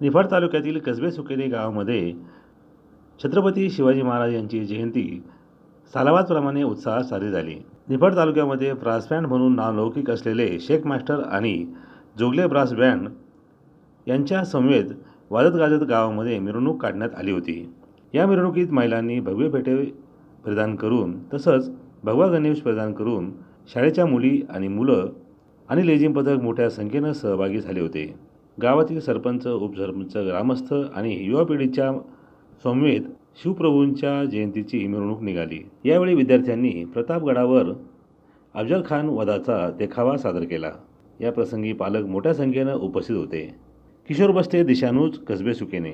निफाड तालुक्यातील कसबे सुकेरी गावामध्ये छत्रपती शिवाजी महाराज यांची जयंती सालावादप्रमाणे उत्साहात साजरी झाली. निफाड तालुक्यामध्ये ब्रास बँड म्हणून नावलौकिक असलेले शेख मास्टर आणि जोगले ब्रास बँड यांच्या समवेत वाजत गाजत गावामध्ये मिरवणूक काढण्यात आली होती. या मिरवणुकीत महिलांनी भगवे पेटे परिधान करून तसंच भगवा गणेश परिधान करून शाळेच्या मुली आणि मुलं आणि लेझिम पथक मोठ्या संख्येनं सहभागी झाले होते. गावातील सरपंच उपसरपंच ग्रामस्थ आणि युवा पिढीच्या समवेत शिवप्रभूंच्या जयंतीची मिरवणूक निघाली. यावेळी विद्यार्थ्यांनी प्रतापगडावर अफजल खान वधाचा देखावा सादर केला. या प्रसंगी पालक मोठ्या संख्येनं उपस्थित होते. किशोर बस्ते दिशानूज कसबे सुकेने.